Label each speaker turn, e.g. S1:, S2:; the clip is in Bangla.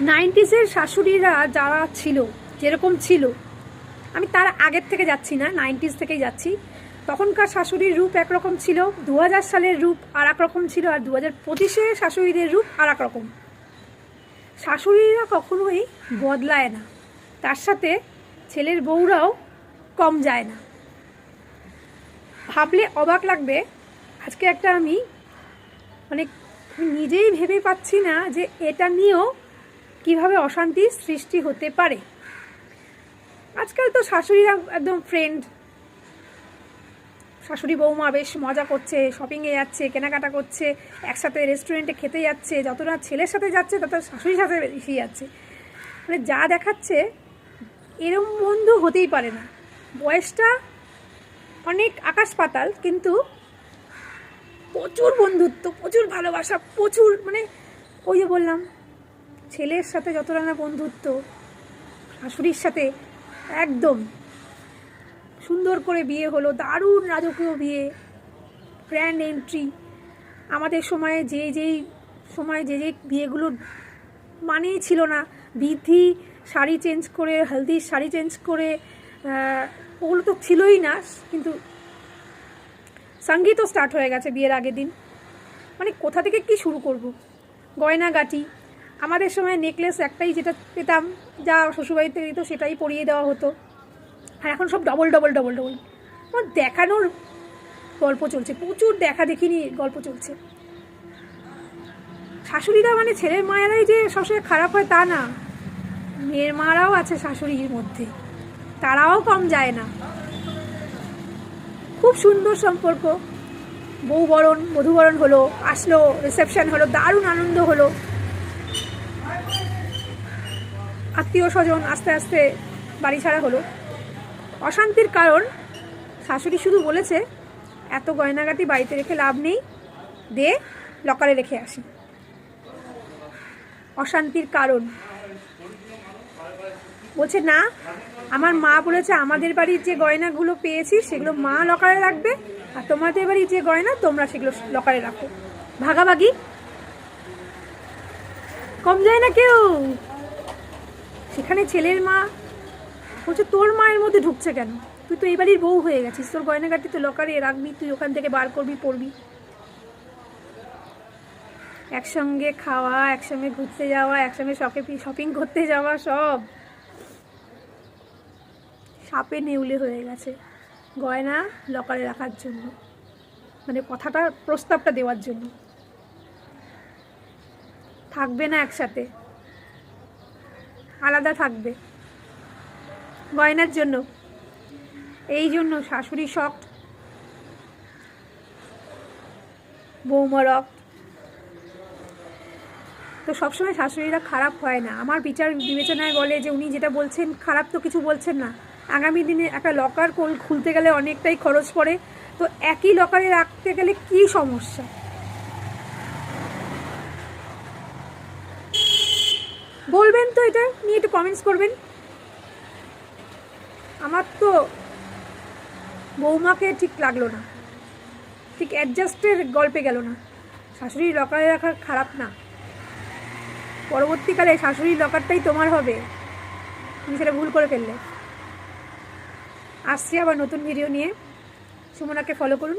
S1: নাইনটিসের শাশুড়িরা যারা ছিল, যেরকম ছিল, আমি তার আগের থেকে যাচ্ছি না, নাইনটিস থেকেই যাচ্ছি, তখনকার শাশুড়ির রূপ একরকম ছিল দু হাজার সালের রূপ আর রকম ছিল আর দু হাজার পঁচিশে শাশুড়িদের রূপ আর এক রকম। শাশুড়িরা কখনোই বদলায় না, তার সাথে ছেলের বউরাও কম যায় না। ভাবলে অবাক লাগবে, আজকে একটা আমি মানে নিজেই ভেবে পাচ্ছি না যে এটা নিয়েও কীভাবে অশান্তির সৃষ্টি হতে পারে? আজকাল তো শাশুড়িরা একদম ফ্রেন্ড শাশুড়ি বৌমা বেশ মজা করছে শপিংয়ে যাচ্ছে, কেনাকাটা করছে, একসাথে রেস্টুরেন্টে খেতে যাচ্ছে যত না ছেলের সাথে যাচ্ছে তত শাশুড়ির সাথে বেশি যাচ্ছে। মানে যা দেখাচ্ছে, এরম বন্ধু হতেই পারে না। বয়সটা অনেক আকাশ পাতাল কিন্তু প্রচুর বন্ধুত্ব, প্রচুর ভালোবাসা, প্রচুর মানে ওই যে বললাম ছেলের সাথে যতটা না বন্ধুত্ব, শাশুড়ির সাথে একদম সুন্দর করে বিয়ে হলো, দারুণ রাজকীয় বিয়ে গ্র্যান্ড এন্ট্রি আমাদের সময়ে যে যেই সময় যে যে বিয়েগুলো মানেই ছিল না। বিধি শাড়ি চেঞ্জ করে হলদির শাড়ি চেঞ্জ করে ওগুলো তো ছিলই না, কিন্তু সঙ্গীতও স্টার্ট হয়ে গেছে বিয়ের আগের দিন। মানে কোথা থেকে কি শুরু করব? গয়নাগাটি আমাদের সময় নেকলেস একটাই যেটা পেতাম, যা শ্বশুরবাড়িতে দিত, সেটাই পরিয়ে দেওয়া হতো। আর এখন সব ডবল ডবল ডবল ডবল আমার দেখানোর গল্প চলছে, প্রচুর দেখা দেখিনি গল্প চলছে। শাশুড়িরা মানে ছেলের মায়েরাই যে সবসময় খারাপ হয় তা না। মেয়ের মারাও আছে শাশুড়ির মধ্যে। তারাও কম যায় না। খুব সুন্দর সম্পর্ক। বউ বরণ বধূবরণ হলো, আসলো রিসেপশন হলো, দারুণ আনন্দ হলো। আত্মীয় স্বজন আস্তে আস্তে বাড়ি ছাড়া হলো। অশান্তির কারণ, শাশুড়ি শুধু বলেছে, এত গয়নাগাটি বাড়িতে রেখে লাভ নেই, দে লকারে রেখে আসি। অশান্তির কারণ। বলছে, না, আমার মা বলেছে, আমাদের বাড়ির যে গয়নাগুলো পেয়েছি, সেগুলো মা লকারে রাখবে, আর তোমাদের বাড়ির যে গয়না, তোমরা সেগুলো লকারে রাখো। ভাগাভাগি? কম যায় না কেউ? সেখানে ছেলের মা বলছে, তোর মায়ের মধ্যে ঢুকছে কেন? তুই তো বাড়ির বউ হয়ে গেছিস। তোর গয়নাগাটি তো লকারে রাখবি, তুই ওখান থেকে বার করবি পড়বি একসঙ্গে খাওয়া, একসঙ্গে ঘুরতে যাওয়া, একসঙ্গে শপে শপিং করতে যাওয়া, সব। সাপে নেউলে হয়ে গেছে গয়না লকারে রাখার জন্য। মানে কথাটা, প্রস্তাবটা দেওয়ার জন্য। থাকবে না একসাথে। আলাদা থাকবে। গয়নার জন্য। এই জন্য শাশুড়ি শখ বৌমা রক তো সবসময় শাশুড়িরা খারাপ হয় না। আমার বিচার বিবেচনায় বলে যে, উনি যেটা বলছেন, খারাপ তো কিছু বলছেন না। আগামী দিনে একটা লকার খুলতে গেলে অনেকটাই খরচ পড়ে। তো একই লকারে রাখতে গেলে কি সমস্যা? বলবেন তো এটা নিয়ে একটু কমেন্টস করবেন। আমার তো বৌমাকে ঠিক লাগল না। ঠিক অ্যাডজাস্টের গল্পে গেল না। শাশুড়ির লকারে রাখা খারাপ না। পরবর্তীকালে শাশুড়ির লকারটাই তোমার হবে। তুমি সেটা ভুল করে ফেললে। আসছি আবার নতুন ভিডিও নিয়ে। সুমনাকে ফলো করুন।